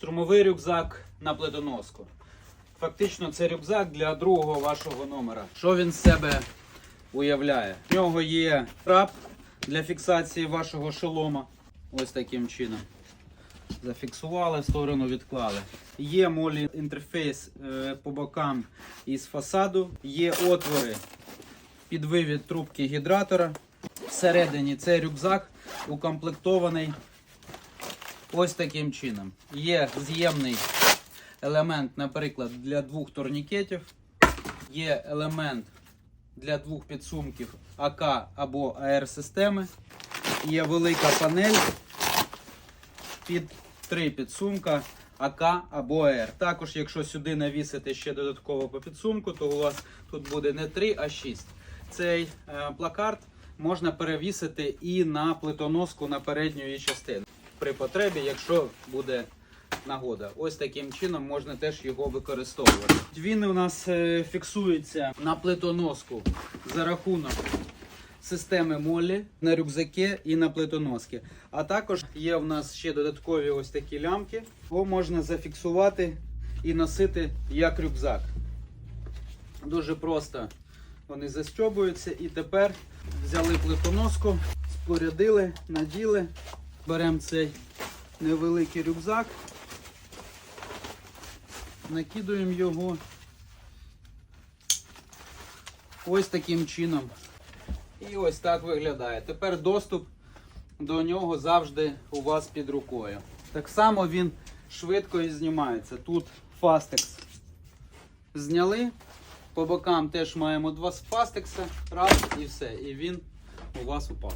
Штурмовий рюкзак на плитоноску. Фактично, це рюкзак для другого вашого номера. Що він з себе уявляє? В нього є трап для фіксації вашого шолома. Ось таким чином. Зафіксували, в сторону відклали. Є молі інтерфейс е, по бокам із фасаду. Є отвори під вивід трубки гідратора. Всередині цей рюкзак укомплектований ось таким чином. Є з'ємний елемент, наприклад, для двох турнікетів. Є елемент для двох підсумків АК або АР-системи. Є велика панель під три підсумка АК або АР. Також, якщо сюди навісити ще додатково по підсумку, то у вас тут буде не 3, а 6. Цей е, плакарт можна перевісити і на плитоноску на передню її частину. При потребі, якщо буде нагода. Ось таким чином можна теж його використовувати. Він у нас е, фіксується на плитоноску за рахунок системи молі на рюкзаки і на плитоноски. А також є в нас ще додаткові ось такі лямки. Його можна зафіксувати і носити як рюкзак. Дуже просто вони застьобуються і тепер взяли плитоноску, спорядили, наділи. Беремо цей невеликий рюкзак, накидуємо його ось таким чином. І ось так виглядає. Тепер доступ до нього завжди у вас під рукою. Так само він швидко і знімається. Тут фастекс зняли. По бокам теж маємо два фастекса. Раз і все. І він у вас упав.